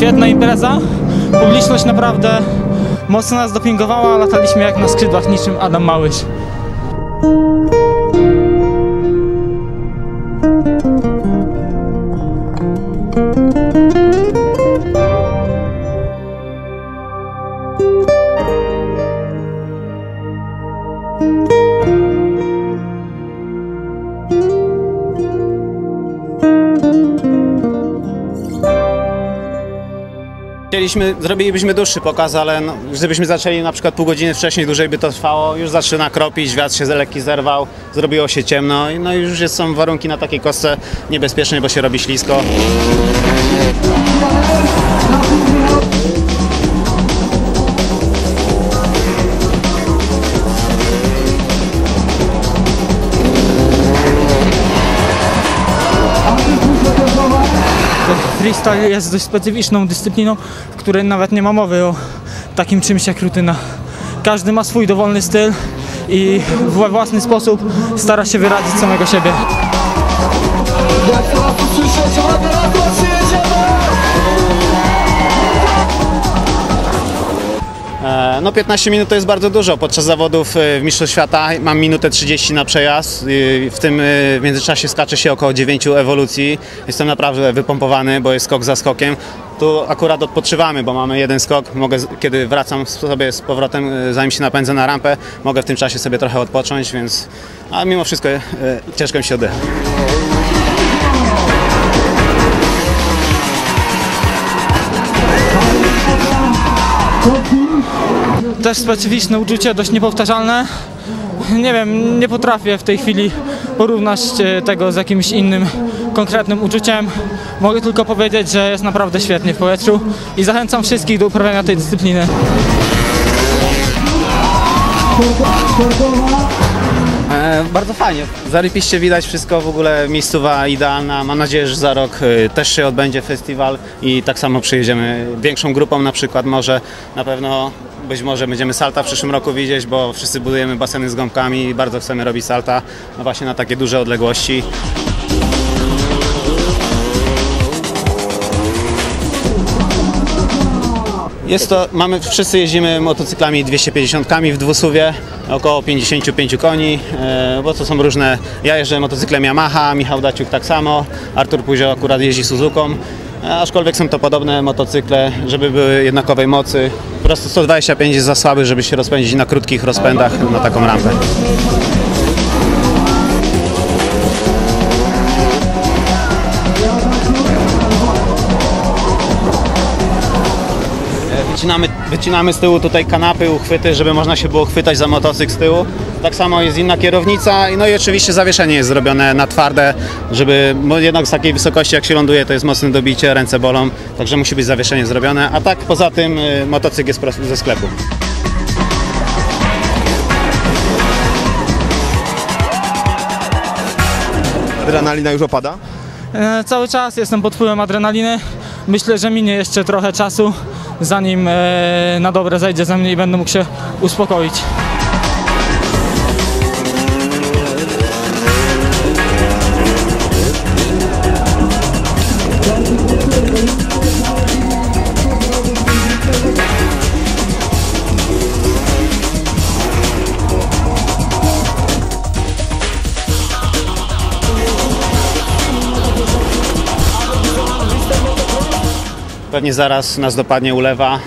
świetna impreza. Publiczność naprawdę mocno nas dopingowała, lataliśmy jak na skrzydłach niczym Adam Małysz. Chcieliśmy, zrobilibyśmy dłuższy pokaz, ale no, gdybyśmy zaczęli na przykład pół godziny wcześniej, dłużej by to trwało, już zaczyna kropić, wiatr się lekki zerwał, zrobiło się ciemno no i już jest, są warunki na takiej kostce niebezpiecznej, bo się robi ślisko. Jest dość specyficzną dyscypliną, w której nawet nie ma mowy o takim czymś jak rutyna. Każdy ma swój dowolny styl i we własny sposób stara się wyrazić samego siebie. No 15 minut to jest bardzo dużo. Podczas zawodów e, w Mistrzostw Świata mam minutę 30 na przejazd. I W tym e, w międzyczasie skacze się około 9 ewolucji. Jestem naprawdę wypompowany, bo jest skok za skokiem. Tu akurat odpoczywamy, bo mamy jeden skok. Mogę, kiedy wracam sobie z powrotem, e, zanim się napędzę na rampę, mogę w tym czasie sobie trochę odpocząć, więc a mimo wszystko e, ciężko mi się oddycha. Też specyficzne uczucie, dość niepowtarzalne. Nie wiem, nie potrafię w tej chwili porównać e, tego z jakimś innym konkretnym uczuciem. Mogę tylko powiedzieć, że jest naprawdę świetnie w powietrzu i zachęcam wszystkich do uprawiania tej dyscypliny. E, bardzo fajnie. Zarypiście widać wszystko, w ogóle miejscowa idealna. Mam nadzieję, że za rok e, też się odbędzie festiwal i tak samo przyjedziemy większą grupą na przykład może na pewno być może będziemy salta w przyszłym roku widzieć, bo wszyscy budujemy baseny z gąbkami i bardzo chcemy robić salta no właśnie na takie duże odległości. Jest to, mamy, wszyscy jeździmy motocyklami 250 w dwusuwie, około 55 koni, e, bo to są różne, ja jeżdżę motocyklem Yamaha, Michał Daciuk tak samo, Artur Puzio akurat jeździ Suzuką, e, aczkolwiek są to podobne motocykle, żeby były jednakowej mocy. Prostu 125 jest za słaby, żeby się rozpędzić na krótkich rozpędach na taką rampę. Wycinamy, wycinamy z tyłu tutaj kanapy, uchwyty, żeby można się było chwytać za motocykl z tyłu. Tak samo jest inna kierownica, no i oczywiście zawieszenie jest zrobione na twarde, żeby bo jednak z takiej wysokości jak się ląduje to jest mocne dobicie, ręce bolą, także musi być zawieszenie zrobione, a tak poza tym y, motocykl jest prosto ze sklepu. Adrenalina już opada? E, Cały czas jestem pod wpływem adrenaliny. Myślę, że minie jeszcze trochę czasu, zanim e, na dobre zejdzie ze mnie i będę mógł się uspokoić. Pewnie zaraz nas dopadnie ulewa.